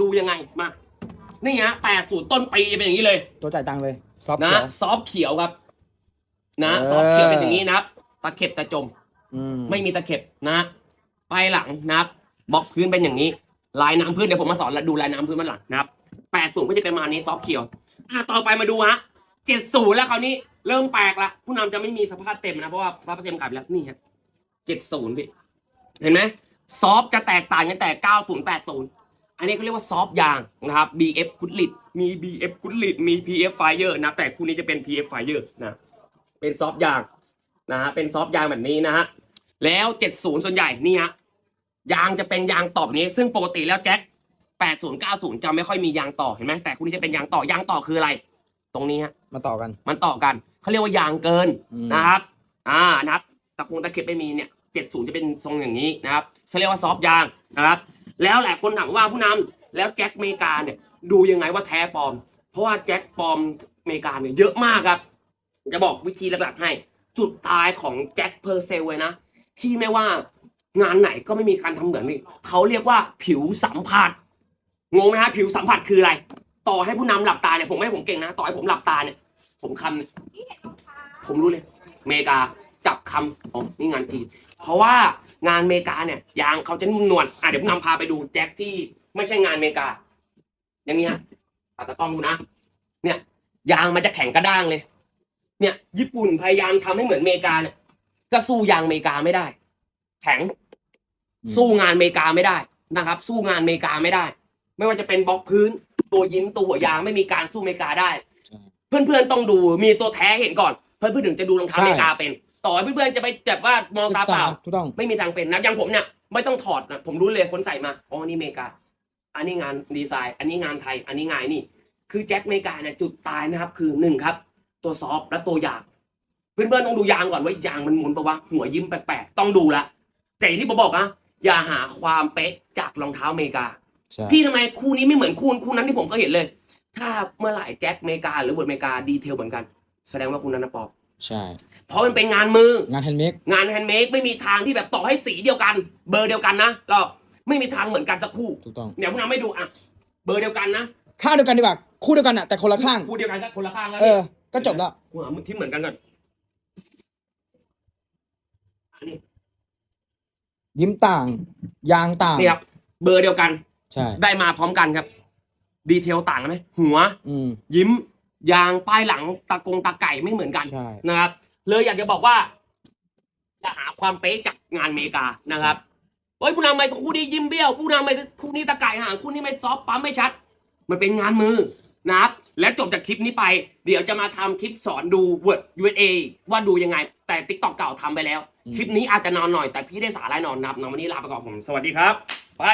ดูยังไงมา นี่ฮะแปดศูนย์ต้นปีเป็นอย่างนี้เลยตัวจ่ายตังค์เลยซอฟต์นะเขียว ซอฟต์เขียวครับ นะเออ ซอฟต์เขียวเป็นอย่างนี้นะครับตะเข็บตะจม อืมไม่มีตะเข็บนะปลายหลังนะครับบล็อกพื้นเป็นอย่างนี้ ลายน้ำพื้นเดี๋ยวผมมาสอนแล้วดูลายน้ำพื้นมันหลังนะครับแปดศูนย์ก็จะเป็นประมาณนี้ซอฟต์เขียว อะต่อไปมาดูฮะเจ็ดศูนย์แล้วคราวนี้เริ่มแปลกละผู้นำจะไม่มีสภาพเต็มนะเพราะว่าสภาพเต็มขายไปแล้วนี่ครับเจ็ดศูนย์พี่เห็นไหมซอฟต์จะแตกต่างกันแต่เก้าศูนย์แปดศูนย์ อันนี้เขาเรียกว่าซอฟต์ยางนะครับ BF กุดลิดมี BF กุดลิดมี PF Fire นะแต่คู่นี้จะเป็น PF Fire นะเป็นซอฟต์ยางนะฮะเป็นซอฟต์ยางแบบนี้นะฮะแล้ว 70 ส่วนใหญ่นี่ฮะยางจะเป็นยางต่อแบบนี้ ซึ่งปกติแล้วแจ็ค80 90 จะไม่ค่อยมียางต่อเห็นไหมแต่คู่นี้จะเป็นยางต่อยางต่อคืออะไร ตรงนี้ฮะมาต่อกันมันต่อกันเขาเรียกว่ายางเกินอืมนะครับอ่านะครับตะคงตะเข็บไม่มีเนี่ยเจ็ดศูนย์จะเป็นทรงอย่างนี้นะครับเขาเรียกว่าซอฟต์ยางนะครับ แล้วหลายคนถามว่าผู้นำแล้วแจ็คเมกาเนี่ยดูยังไงว่าแท้ปลอม เพราะว่าแจ็คปลอมเมกาเนี่ยเยอะมากครับ จะบอกวิธีหลักๆให้ จุดตายของแจ็คเพอร์เซลเลยนะ ที่ไม่ว่างานไหนก็ไม่มีการทำเหมือนนี่เขาเรียกว่าผิวสัมผัสงงไหมฮะผิวสัมผัสคืออะไร ต่อให้ผู้นำหลับตาเนี่ยผมไม่ผมเก่งนะ ต่อให้ผมหลับตาเนี่ย ผมคำเนี่ยผมรู้เลย เมกา จับคำอ๋อนี่งานจีน เพราะว่างานอเมริกาเนี่ยยางเขาจะนุ่มนวลอะเดี๋ยวผมนำพาไปดูแจ็คที่ไม่ใช่งานอเมริกา อย่างเงี้ยอาจจะต้องดูนะ เนี่ยยางมันจะแข็งกระด้างเลย เนี่ย ญี่ปุ่นพยายามทำให้เหมือนอเมริกาเนี่ยก็สู้ยางอเมริกาไม่ได้ แข็ง สู้งานอเมริกาไม่ได้นะครับ สู้งานอเมริกาไม่ได้ ไม่ว่าจะเป็นบล็อกพื้น ตัวยิ้มตัวหัวยางไม่มีการสู้อเมริกาได้ใช่เพื่อนๆต้องดูมีตัวแท้เห็นก่อน เพื่อนๆถึงจะดูรองเท้าใช่อเมริกาเป็น ต่อให้เพื่อนๆจะไปแบบว่ามองศึตากเปษาล่า ถูกต้อง ไม่มีทางเป็นนะอย่างผมเนี่ยไม่ต้องถอดนะผมรู้เลยคนใส่มาอ๋ออันนี้อเมริกา อันนี้งานดีไซน์ อันนี้งานไทย อันนี้งานนี่ คือแจ็คอเมริกาเนี่ยจุดตายนะครับ คือหนึ่งครับ ตัวซอฟต์และตัวยางเพื่อนๆต้องดูยางก่อนว่ายางมันหมุนปะวะหัวยิ้มแปลกๆต้องดูละแต่อย่างที่ผมบอกนะอย่าหาความเป๊ะจากรองเท้าอเมริกา ใช่ พี่ทำไมคู่นี้ไม่เหมือนคู่คู่นั้นที่ผมเคยเห็นเลย ถ้าเมื่อไหร่แจ็คอเมริกาหรือเวิร์ดอเมริกาดีเทลเหมือนกัน แสดงว่าคู่นั้นนะปลอม ใช่ เพราะมันเป็นงานมือ งานแฮนด์เมดงานแฮนด์เมดไม่มีทางที่แบบต่อให้สีเดียวกัน เบอร์เดียวกันนะเราไม่มีทางเหมือนกันสักคู่ถูกต้อง เดี๋ยวพวกน้ำไม่ดูอะเบอร์เดียวกันนะข้างเดียวกันดีกว่าคู่เดียวกันอะแต่คนละข้าง คู่เดียวกันก็คนละข้างแล้วเอนี่อก็จบแล้วกูหาที่เหมือนกันก่อนอันนี้ยิ้มต่าง ยางต่างนี่ครับเบอร์เดียวกัน ใช่ ได้มาพร้อมกันครับ ดีเทลต่างกันไหมหัว อืมยิ้ม ยางป้ายหลังตะกงตะไก่ไม่เหมือนกันใช่ นะครับ เลยอยากจะบอกว่า จะหาความเป๊ะจากงานอเมริกานะครับเฮ้ยผู้นำไม่คู่นี้ยิ้มเบี้ยว ผู้นำไม่คู่นี้ตะไก่ห่างคู่นี้ไม่ซอฟต์ปั๊มไม่ชัด มันเป็นงานมือนะครับ และจบจากคลิปนี้ไป เดี๋ยวจะมาทำคลิปสอนดู Word USA ว่าดูยังไง แต่ t ิ k t o k เก่าทำไปแล้ว อืม คลิปนี้อาจจะนอนหน่อยแต่พี่ได้สาระแน่นอนนะครับในวันนี้ลาไปก่อนผมสวัสดีครับ ไป